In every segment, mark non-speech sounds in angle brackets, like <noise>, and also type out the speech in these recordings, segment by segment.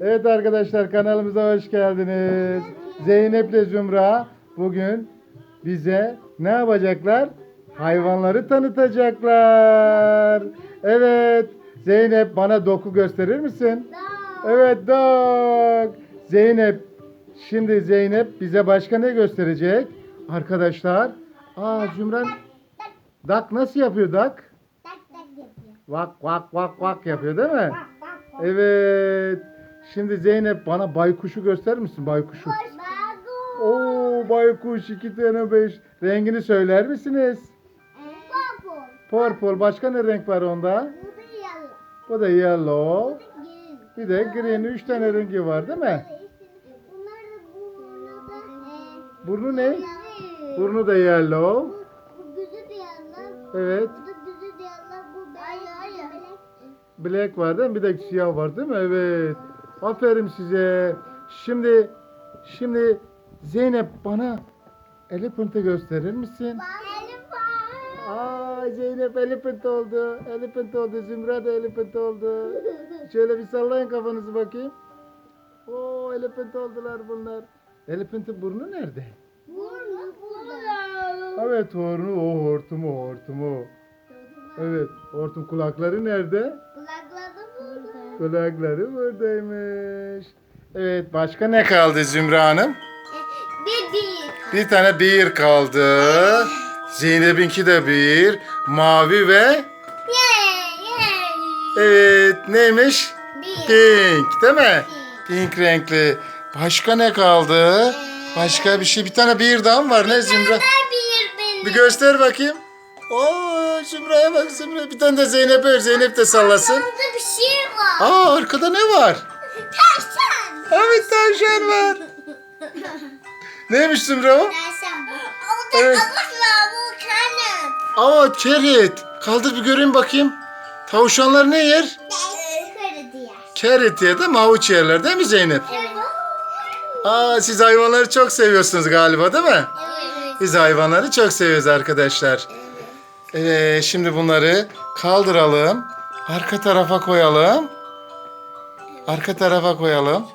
Evet arkadaşlar kanalımıza hoş geldiniz. Zeynep ile Zümra bugün bize ne yapacaklar? Hayvanları tanıtacaklar. Evet. Zeynep bana doku gösterir misin? Evet dok. Zeynep. Şimdi Zeynep bize başka ne gösterecek? Arkadaşlar. Aa Zümra. Dak nasıl yapıyor dak? Vak vak vak vak yapıyor değil mi? Evet. Şimdi Zeynep bana baykuşu gösterir misin baykuşu? Oo baykuş iki tane beş. Rengini söyler misiniz? Purple. Başka ne renk var onda? Bu da yellow. Bir de green. Üç tane rengi var değil mi? Burnu ne? Burnu da yellow. Evet. Black var değil mi? Bir de siyah var değil mi? Evet. Aferin size. Şimdi şimdi Zeynep bana elephant'ı gösterir misin? Aa Zeynep elephant oldu. Elephant oldu. Zümra da elephant oldu. Şöyle bir sallayın kafanızı bakayım. Oo elephant oldular bunlar. Elephant'ın burnu nerede? Evet hornu o hortumu hortumu. Evet hortum kulakları nerede? Kulakları buradaymış. Evet başka ne kaldı Zümra Hanım? Bir değil. Bir tane bir kaldı. Zeynep'inki de bir. Mavi ve evet neymiş? Bir. Pink değil mi? Pink renkli. Başka ne kaldı? Başka bir şey. Bir tane bir daha mı var ne Zümra? Bir. Bir göster bakayım. Oo Zümra'ya bak Zümra. Bir tane de Zeynep'e ver. Zeynep de sallasın. Orada bir şey var. Aa arkada ne var? Tavşan. Evet tavşan var. Neymiş Zümra o? Tavşan bu. O da Evet. evet. bu kanat. Aa kerit. Kaldır bir göreyim bakayım. Tavşanlar ne yer? Yukarı diye. Kerit yer değil mi? Havuç yerler değil mi Zeynep? Evet. Aa siz hayvanları çok seviyorsunuz galiba değil mi? Evet. Biz hayvanları çok seviyoruz arkadaşlar. Evet şimdi bunları kaldıralım. Arka tarafa koyalım. Arka tarafa koyalım.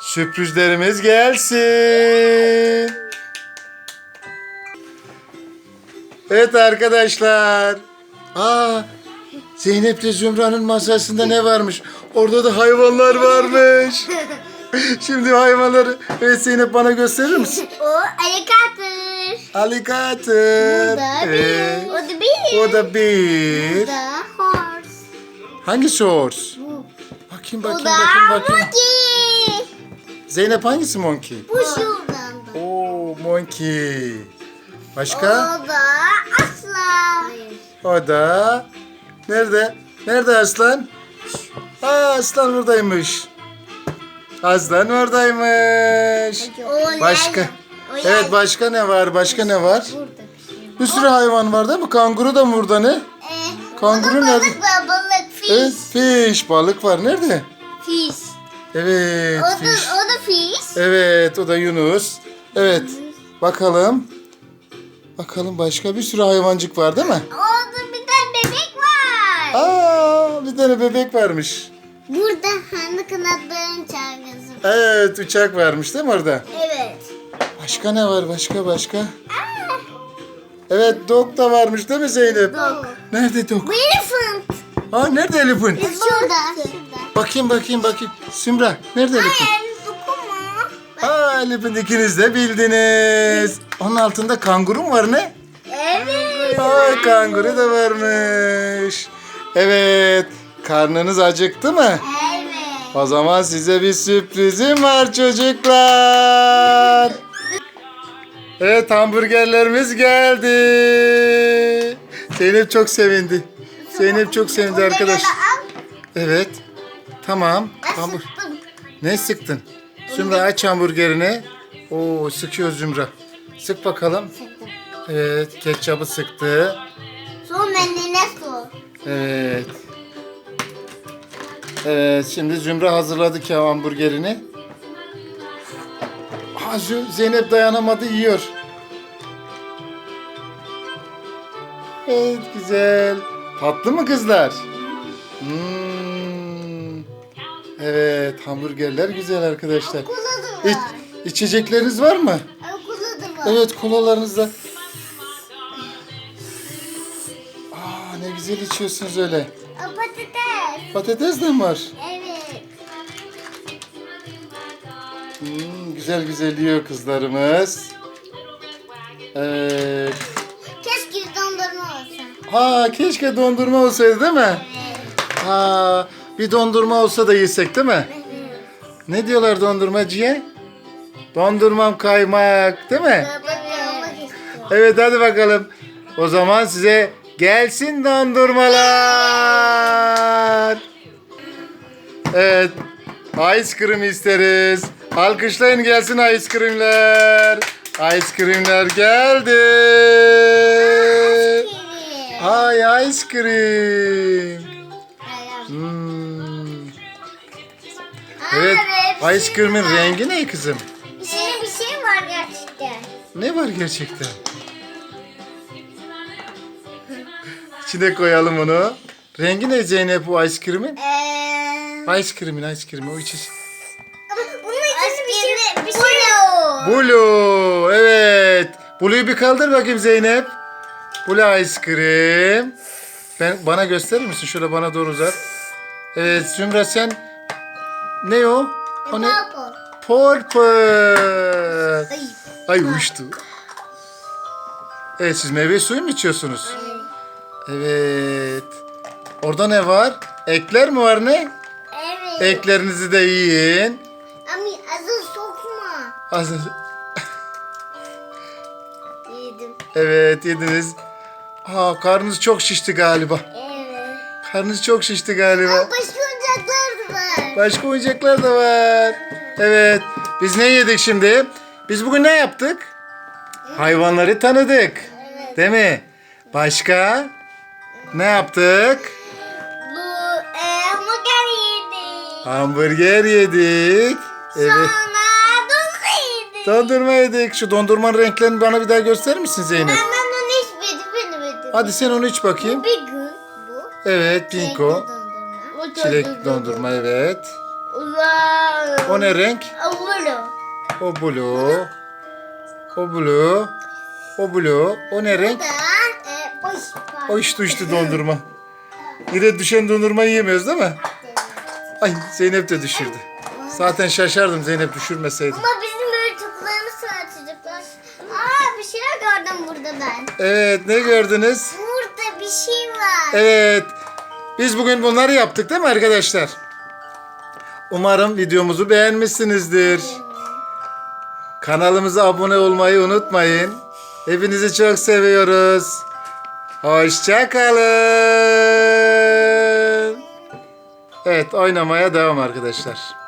Sürprizlerimiz gelsin. Evet arkadaşlar. Aa Zeynep de Zümra'nın masasında ne varmış? Orada da hayvanlar varmış. <laughs> Şimdi hayvanları evet Zeynep bana gösterir misin? O alligator. Alligator. Bu da bir. O da bir. O da bir. Bu da horse. Hangisi horse? Bu. Bakayım Bu bakayım da bakayım bakayım. monkey. Zeynep hangisi monkey? Bu şuradan da. Oo monkey. O Başka? da aslan. O da nerede? Nerede aslan? Aa aslan buradaymış. Aslan oradaymış. O Başka? Evet başka ne var? Başka ne var? Burada bir şey var. Bir sürü hayvan var değil mi? Kanguru da mı burada ne? Ee, Kanguru nerede? balık var balık. Fish. Evet fish. Balık var. Nerede? Fish. Evet O da, fish. o da fish. Evet o da Yunus. Evet bakalım. Bakalım başka bir sürü hayvancık var değil mi? Orada bir tane bebek var. Aa bir tane bebek varmış. Burada hani kanatların çalgısı. Evet uçak varmış değil mi orada? Evet. Başka ne var başka başka? Evet dog da varmış değil mi Zeynep? Dog. Nerede dog? Bu elephant. Aa nerede elephant? Şurada. Şurada. Bakayım bakayım bakayım. Sümra nerede elephant? Hayır dokunma. Aa elephant ikiniz de bildiniz. Onun altında kanguru mu var ne? Evet. Ay kanguru da varmış. Evet. Karnınız acıktı mı? Evet. O zaman size bir sürprizim var çocuklar. Evet hamburgerlerimiz geldi. Zeynep çok sevindi. Zeynep çok sevindi arkadaş. Evet. Tamam. Hambur ne sıktın? Zümra aç hamburgerini. Oo sıkıyor Zümra. Sık bakalım. Evet ketçabı sıktı. Son mendine su. Evet. Evet, şimdi Zümra hazırladı ki hamburgerini. Zü- Zeynep dayanamadı yiyor. Evet, güzel. Tatlı mı kızlar? Hmm. Evet hamburgerler güzel arkadaşlar. İç, içecekleriniz var mı? Evet kolalarınız da. Aa ne güzel içiyorsunuz öyle. Patates. Patates de mi var? Evet. Hmm, güzel güzel yiyor kızlarımız. Evet. Keşke dondurma olsa. Ha keşke dondurma olsaydı değil mi? Evet. Ha bir dondurma olsa da yesek değil mi? Evet. Ne diyorlar dondurmacıya? Dondurmam kaymak değil mi? İstiyorum. Evet hadi bakalım. O zaman size gelsin dondurmalar. Evet. Ice cream isteriz. Alkışlayın gelsin ice creamler. Ice creamler geldi. Ay ice cream. Hmm. Evet. Ice cream'in rengi ne kızım? İçinde bir şey var gerçekten. Ne var gerçekten? İçine koyalım onu. Rengi ne Zeynep bu ice cream'in? Eee... Ice cream'in ice cream'in o içi. Blue. Evet. Blue'yu bir kaldır bakayım Zeynep. Blue ice cream. Ben bana gösterir misin? Şöyle bana doğru uzat. Evet Zümra sen ne o? O ne? Purple. Ay. Uçtu. Evet siz meyve suyu mu içiyorsunuz? Evet. Orada ne var? Ekler mi var ne? Evet. Eklerinizi de yiyin. Ama azı Az- Yedim. Evet yediniz. Aa karnınız çok şişti galiba. Evet. Karnınız çok şişti galiba. Ama başka oyuncaklar da var. Başka oyuncaklar da var. Evet. Biz ne yedik şimdi? Biz bugün ne yaptık? Hayvanları tanıdık. Evet. Değil mi? Başka? Ne yaptık? Bu e, hamburger yedik. Hamburger yedik. Evet. Sonra dondurma yedik. Şu dondurmanın renklerini bana bir daha gösterir misin Zeynep? Ben ben onu içmedim. Benim yedim. Hadi sen onu iç bakayım. Bir gün bu. Evet, pinko. dondurma. Çilek dondurma evet. Ulan. O ne renk? Avulu. O blue. O blue. O blue. O ne renk? E. O işte düştü <laughs> dondurma. Yine düşen dondurma yiyemiyoruz değil mi? Ay Zeynep de düşürdü. Zaten şaşardım Zeynep düşürmeseydi. Ama bizim ben. Evet ne gördünüz? Burada bir şey var. Evet. Biz bugün bunları yaptık değil mi arkadaşlar? Umarım videomuzu beğenmişsinizdir. Kanalımıza abone olmayı unutmayın. Hepinizi çok seviyoruz. Hoşçakalın. Evet oynamaya devam arkadaşlar.